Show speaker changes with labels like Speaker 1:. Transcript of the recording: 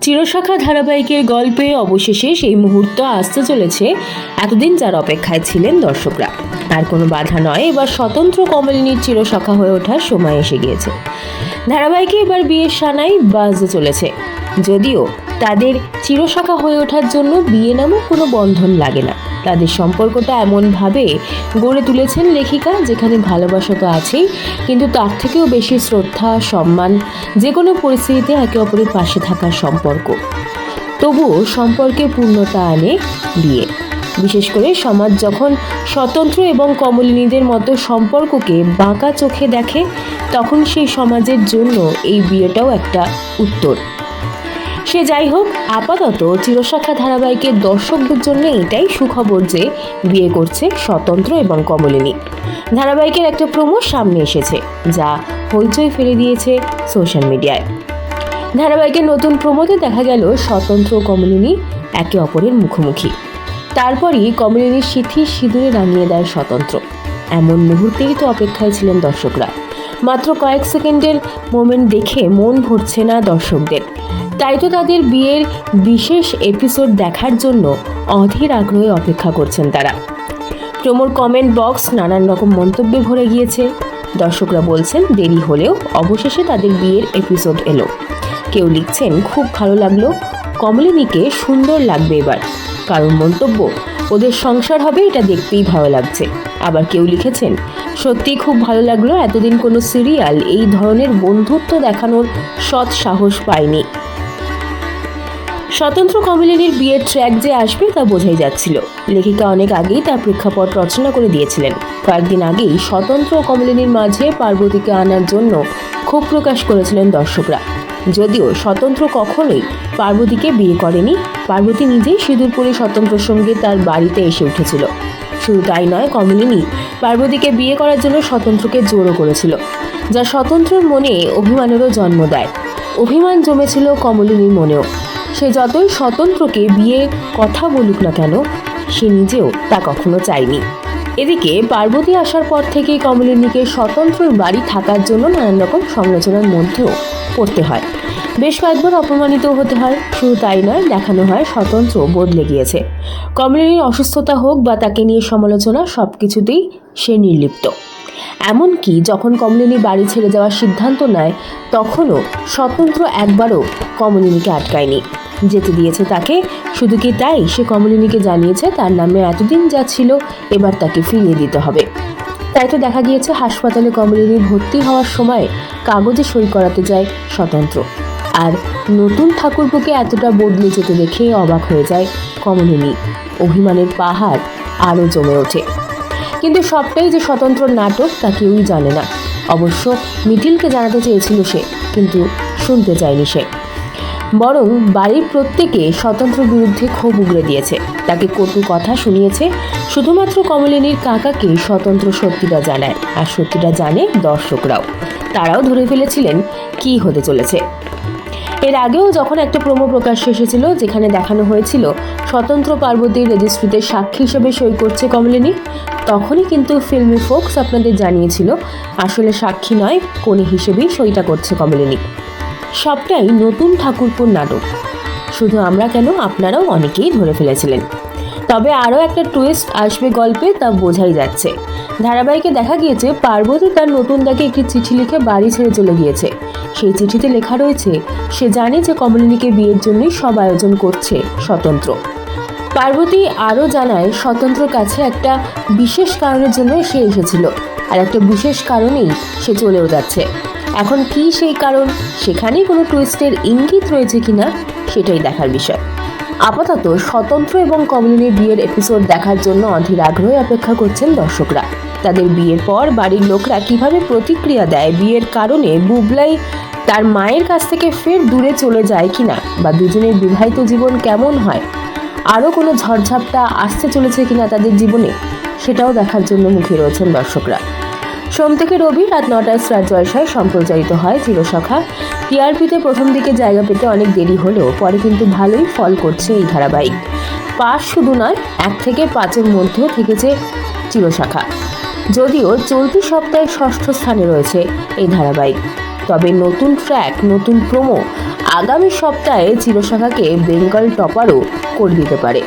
Speaker 1: চিরশাখা ধারাবাহিকের গল্পে অবশেষে সেই মুহূর্ত আসতে চলেছে, এতদিন যার অপেক্ষায় ছিলেন দর্শকরা। আর কোনো বাধা নয়, এবার স্বতন্ত্র কমলিনীর চিরশাখা হয়ে ওঠার সময় এসে গিয়েছে। ধারাবাহিকে এবার বিয়ের সানাই বাজতে চলেছে। যদিও তাদের চিরশাখা হয়ে ওঠার জন্য বিয়ে নামও কোনো বন্ধন লাগে না। তাদের সম্পর্কটা এমনভাবে গড়ে তুলেছেন লেখিকা, যেখানে ভালোবাসা তো আছেই, কিন্তু তার থেকেও বেশি শ্রদ্ধা, সম্মান যে কোনো পরিস্থিতিতে একে অপরের পাশে থাকার সম্পর্ক। তবুও সম্পর্কে পূর্ণতা আনে বিয়ে। বিশেষ করে সমাজ যখন স্বতন্ত্র এবং কমলিনীদের মতো সম্পর্ককে বাঁকা চোখে দেখে, তখন সেই সমাজের জন্য এই বিয়েটাও একটা উত্তর। সে যাই হোক, আপাতত চিরশাখা ধারাবাহিকের দর্শকদের জন্য এটাই সুখবর যে বিয়ে করছে স্বতন্ত্র এবং কমলিনী। ধারাবাহিকের একটা প্রমো সামনে এসেছে, যা হইচই ফেলে দিয়েছে সোশ্যাল মিডিয়ায়। ধারাবাহিকের নতুন প্রমোতে দেখা গেল স্বতন্ত্র কমলিনী একে অপরের মুখোমুখি। তারপরই কমলিনীর সিথি সিঁদুরে রাঙিয়ে দেয় স্বতন্ত্র। এমন মুহূর্তেই তো অপেক্ষায় ছিলেন দর্শকরা। মাত্র কয়েক সেকেন্ডের মোমেন্ট দেখে মন ভরছে না দর্শকদের। তাই তো তাদের বিয়ের বিশেষ এপিসোড দেখার জন্য অধীর আগ্রহে অপেক্ষা করছেন তারা। প্রমোর কমেন্ট বক্স নানান রকম মন্তব্যে ভরে গিয়েছে। দর্শকরা বলছেন, দেরি হলেও অবশেষে তাদের বিয়ের এপিসোড এলো। কেউ লিখছেন, খুব ভালো লাগল। কমলিনীকে সুন্দর লাগবে এবার। কারণ মন্তব্য, ওদের সংসার হবে, এটা দেখতেই ভালো লাগছে। আবার কেউ লিখেছেন সত্যিই খুব ভালো লাগল, এতদিন কোনো সিরিয়াল এই ধরনের বন্ধুত্ব দেখানোর সৎ সাহস পায়নি স্বতন্ত্র কমলিনীর বিয়ের ট্র্যাক যে আসবে তা বোঝাই যাচ্ছিল। লেখিকা অনেক আগেই তার প্রেক্ষাপট রচনা করে দিয়েছিলেন। কয়েকদিন আগেই স্বতন্ত্র কমলিনীর মাঝে পার্বতীকে আনার জন্য ক্ষোভ প্রকাশ করেছিলেন দর্শকরা। যদিও স্বতন্ত্র কখনোই পার্বতীকে বিয়ে করেনি, পার্বতী নিজেই সিঁদুর পরে স্বতন্ত্রের সঙ্গে তার বাড়িতে এসে উঠেছিল। শুধু তাই নয় কমলিনী পার্বতীকে বিয়ে করার জন্য স্বতন্ত্রকে জোরও করেছিল, যা স্বতন্ত্রের মনে অভিমানেরও জন্ম দেয়। অভিমান জমেছিল কমলিনীর মনেও। সে যতই স্বতন্ত্রকে বিয়ে কথা বলুক না কেন, সে নিজেও তা কখনো চায়নি। এদিকে পার্বতী আসার পর থেকেই কমলিনীকে স্বতন্ত্রর বাড়ি থাকার জন্য নানান রকম সমালোচনার মধ্যেও পড়তে হয়। বেশ কয়েকবার অপমানিত হতে হয়, শুধু তাই নয়, দেখানো হয় স্বতন্ত্র বদলে গিয়েছে। কমলিনীর অসুস্থতা হোক বা তাকে নিয়ে সমালোচনা সব কিছুতেই সে নির্লিপ্ত। এমনকি যখন কমলিনী বাড়ি ছেড়ে যাওয়ার সিদ্ধান্ত নেয়, তখনও স্বতন্ত্র একবারও কমলিনীকে আটকায়নি। যেতে দিয়েছে তাকে। শুধু কি তাই? সে কমলিনীকে জানিয়েছে তার নামে এতদিন যা ছিল, এবার তাকে ফিরিয়ে দিতে হবে। তাই তো দেখা গিয়েছে, হাসপাতালে কমলিনী ভর্তি হওয়ার সময় কাগজে সই করাতে যায় স্বতন্ত্র। আর নতুন ঠাকুরপুকে এতটা বদলে যেতে দেখে অবাক হয়ে যায় কমলিনী। অভিমানের পাহাড় আরও জমে ওঠে। কিন্তু সবটাই যে স্বতন্ত্র নাটক তা কেউই জানে না। অবশ্য মিটিলকে জানাতে চেয়েছিল সে, কিন্তু শুনতে চায়নি সে। বরং বাড়ির প্রত্যেকে স্বতন্ত্র বিরুদ্ধে ক্ষোভ উগড়ে দিয়েছে। তাকে কটু কথা শুনিয়েছে শুধুমাত্র কমলিনীর কাকাকে স্বতন্ত্র সত্যিটা জানায়, আর সত্যিটা জানে দর্শকরাও। তারাও ধরে ফেলেছিলেন কি হতে চলেছে। এর আগেও যখন একটা প্রোমো প্রকাশ্যে এসেছিল, যেখানে দেখানো হয়েছিল স্বতন্ত্র পার্বতীর রেজিস্ট্রিতে সাক্ষী হিসেবে সই করছে কমলিনী, তখনই কিন্তু ফিল্মি ফোকস আপনাদের জানিয়েছিল, আসলে সাক্ষী নয় কোনি হিসেবেই সইটা করছে কমলিনী। সবটাই নতুন ঠাকুরপুর নাটক। শুধু আমরা কেন, আপনারাও অনেকেই ধরে ফেলেছিলেন। তবে আরও একটা টুইস্ট আসবে গল্পে, তা বোঝাই যাচ্ছে। ধারাবাহিকে দেখা গিয়েছে, পার্বতী তার নতুন দাকে একটি চিঠি লিখে বাড়ি ছেড়ে চলে গিয়েছে। সেই চিঠিতে লেখা রয়েছে, সে জানে যে কমলিনীকে বিয়ের জন্যই সব আয়োজন করছে স্বতন্ত্র। পার্বতী আরও জানায় স্বতন্ত্র কাছে একটা বিশেষ কারণের জন্য সে এসেছিল। আর একটা বিশেষ কারণেই সে চলেও যাচ্ছে। এখন কি সেই কারণ? সেখানেই কোনো টুইস্টের ইঙ্গিত রয়েছে কিনা? সেটাই দেখার বিষয়। আপাতত স্বতন্ত্র এবং কমলিনীর বিয়ের এপিসোড দেখার জন্য অধীর আগ্রহে অপেক্ষা করছেন দর্শকরা। তাদের বিয়ের পর বাড়ির লোকরা কীভাবে প্রতিক্রিয়া দেয় বিয়ের কারণে বুবলাই তার মায়ের কাছ থেকে ফের দূরে চলে যায় কিনা বা দুজনের বিবাহিত জীবন কেমন হয়? আরও কোনো ঝড়ঝাপটা আসতে চলেছে কিনা তাদের জীবনে? সেটাও দেখার জন্য মুখে রয়েছেন দর্শকরা। সোম থেকে রবি রাত নটায় স্টার জলসায় সম্প্রচারিত হয় চিরসখা টিআরপিতে প্রথম দিকে জায়গা পেতে অনেক দেরি হলেও পরে কিন্তু ভালোই ফল করছে এই ধারাবাহিক। পাঁচ শুধু নয়, এক থেকে পাঁচের মধ্যেও থেকেছে চিরশাখা যদিও চলতি সপ্তাহে ষষ্ঠ স্থানে রয়েছে এই ধারাবাহিক। তবে নতুন ট্র্যাক, নতুন প্রোমো আগামী সপ্তাহে চিরশাখাকে বেঙ্গল টপারও করে দিতে পারে।